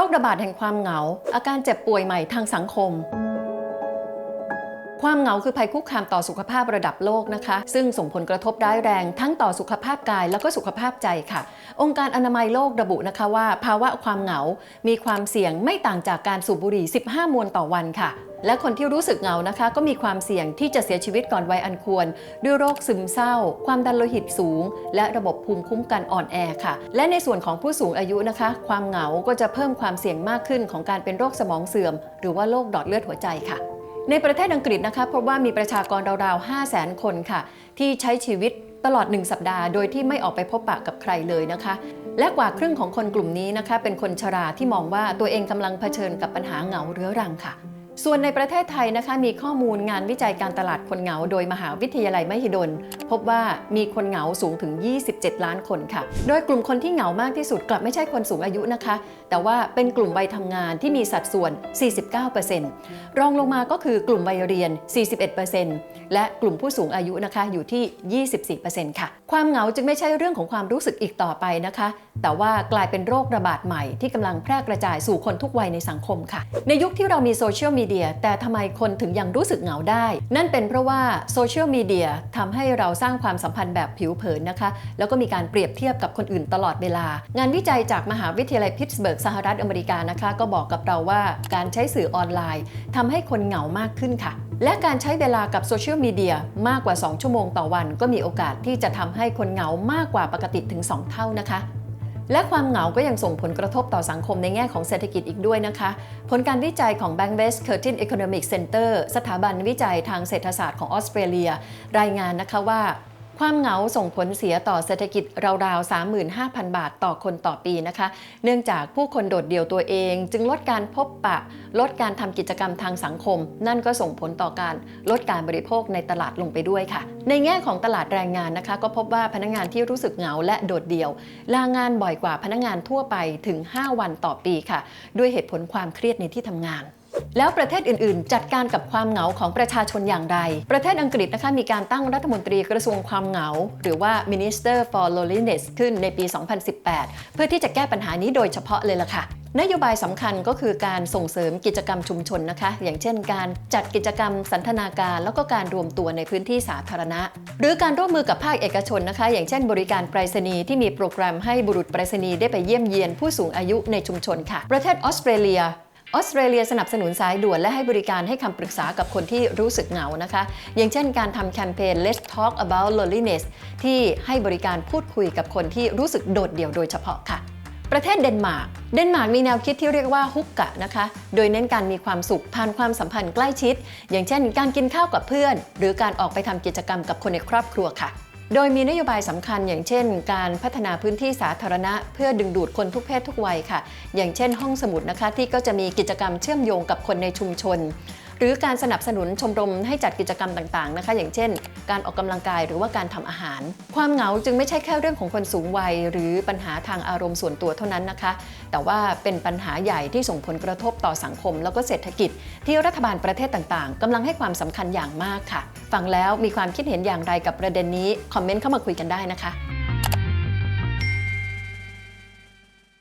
โรคระบาดแห่งความเหงา อาการเจ็บป่วยใหม่ทางสังคม ความเหงาคือภัยคุกคามต่อสุขภาพระดับโลกนะคะ ซึ่งส่งผลกระทบร้ายแรงทั้งต่อสุขภาพกายแล้วก็สุขภาพใจค่ะ องค์การอนามัยโลกระบุนะคะว่า ภาวะความเหงา มีความเสี่ยงไม่ต่างจากการสูบบุหรี่ 15 มวนต่อวันค่ะ และคนที่รู้สึกเหงานะคะ ก็มีความเสี่ยงที่จะเสียชีวิตก่อนวัยอันควร ด้วยโรคซึมเศร้า ความดันโลหิตสูง และระบบภูมิคุ้มกันอ่อนแอค่ะ และในส่วนของผู้สูงอายุนะคะ ความเหงาก็จะเพิ่มความเสี่ยงมากขึ้นของการเป็นโรคสมองเสื่อม หรือว่าโรคหลอดเลือดหัวใจค่ะ ในประเทศอังกฤษนะคะพบว่ามีประชากรราวๆ 5 0 0 0 0 0 คนค่ะ ที่ใช้ชีวิตตลอด 1 สัปดาห์ โดยที่ไม่ออกไปพบปะกับใครเลยนะคะ และกว่าครึ่งของคนกลุ่มนี้นะคะ เป็นคนชราที่มองว่าตัวเองกำลังเผชิญกับปัญหาเหงาเรื้อรังค่ะ ส่วนในประเทศไทยนะคะมีข้อมูลงานวิจัยการตลาดคนเหงา โดยมหาวิทยาลัยมหิดล พบว่ามีคนเหงาสูงถึง 27 ล้านคนค่ะ โดยกลุ่มคนที่เหงามากที่สุดกลับไม่ใช่คนสูงอายุนะคะ แต่ว่าเป็นกลุ่มวัยทำงานที่มีสัดส่วน 49%รองลงมาก็คือกลุ่มวัยเรียน 41%และกลุ่มผู้สูงอายุนะคะอยู่ที่ 24%ค่ะ ความเหงาจึงไม่ใช่เรื่องของความรู้สึกอีกต่อไปนะคะ แต่ว่ากลายเป็นโรคระบาดใหม่ที่กำลังแพร่กระจายสู่คนทุกวัยในสังคมค่ะ ในยุคที่เรามีโซเชียลมีเดียแต่ทำไมคนถึงยังรู้สึกเหงาได้ นั่นเป็นเพราะว่าโซเชียลมีเดียทำให้เราสร้างความสัมพันธ์แบบผิวเผินนะคะ แล้วก็มีการเปรียบเทียบกับคนอื่นตลอดเวลา งานวิจัยจากมหาวิทยาลัยพิตสเบิร์กสหรัฐอเมริกานะคะ ก็บอกกับเราว่าการใช้สื่อออนไลน์ทำให้คนเหงามากขึ้นค่ะ และการใช้เวลากับโซเชียลมีเดียมากกว่า 2 ชั่วโมงต่อวัน ก็มีโอกาสที่จะทำให้คนเหงามากกว่าปกติถึง 2 เท่านะคะ และความเหงาก็ยังส่งผลกระทบต่อสังคมในแง่ของเศรษฐกิจอีกด้วยนะคะ ผลการวิจัยของ Bank West Curtin Economic Center สถาบันวิจัยทางเศรษฐศาสตร์ของออสเตรเลีย รายงานนะคะว่า ความเหงาส่งผลเสียต่อเศรษฐกิจราวๆ 35,000 บาทต่อคนต่อปีนะคะ เนื่องจากผู้คนโดดเดี่ยวตัวเอง จึงลดการพบปะ ลดการทำกิจกรรมทางสังคม นั่นก็ส่งผลต่อการลดการบริโภคในตลาดลงไปด้วยค่ะ ในแง่ของตลาดแรงงานนะคะ ก็พบว่าพนักงานที่รู้สึกเหงาและโดดเดี่ยว ลางานบ่อยกว่าพนักงานทั่วไปถึง 5 วันต่อปีค่ะ ด้วยเหตุผลความเครียดในที่ทำงาน แล้วประเทศอื่นๆ จัดการกับความเหงาของประชาชนอย่างไร ประเทศอังกฤษนะคะมีการตั้งรัฐมนตรีกระทรวงความเหงา หรือว่า Minister for Loneliness ขึ้นในปี 2018 เพื่อที่จะแก้ปัญหานี้โดยเฉพาะเลยล่ะค่ะ นโยบายสำคัญก็คือการส่งเสริมกิจกรรมชุมชนนะคะ อย่างเช่น การจัดกิจกรรมสันทนาการ แล้วก็การรวมตัวในพื้นที่สาธารณะ หรือการร่วมมือกับภาคเอกชนนะคะ อย่างเช่น บริการไปรษณีย์ที่มีโปรแกรมให้บุรุษไปรษณีย์ได้ไปเยี่ยมเยียนผู้สูงอายุในชุมชนค่ะ ประเทศออสเตรเลีย ออสเตรเลียสนับสนุนสายด่วนและให้บริการให้คำปรึกษากับคนที่รู้สึกเหงานะคะ อย่างเช่นการทำแคมเปญ Let's Talk About Loneliness ที่ให้บริการพูดคุยกับคนที่รู้สึกโดดเดี่ยวโดยเฉพาะค่ะ ประเทศเดนมาร์ก เดนมาร์กมีแนวคิดที่เรียกว่าฮุกกะนะคะ โดยเน้นการมีความสุขผ่านความสัมพันธ์ใกล้ชิด อย่างเช่น การกินข้าวกับเพื่อน หรือการออกไปทำกิจกรรมกับคนในครอบครัวค่ะ โดยมีนโยบายสำคัญอย่างเช่น การพัฒนาพื้นที่สาธารณะ เพื่อดึงดูดคนทุกเพศทุกวัยค่ะ อย่างเช่นห้องสมุดนะคะที่ก็จะมีกิจกรรมเชื่อมโยงกับคนในชุมชน หรือการสนับสนุนชมรมให้จัดกิจกรรมต่างๆนะคะ อย่างเช่น การออกกำลังกายหรือว่าการทำอาหาร ความเหงาจึงไม่ใช่แค่เรื่องของคนสูงวัย หรือปัญหาทางอารมณ์ส่วนตัวเท่านั้นนะคะ แต่ว่าเป็นปัญหาใหญ่ที่ส่งผลกระทบต่อสังคม แล้วก็เศรษฐกิจ ที่รัฐบาลประเทศต่างๆกำลังให้ความสำคัญอย่างมากค่ะ ฟังแล้วมีความคิดเห็นอย่างไรกับประเด็นนี้คอมเมนต์เข้ามาคุยกันได้นะคะ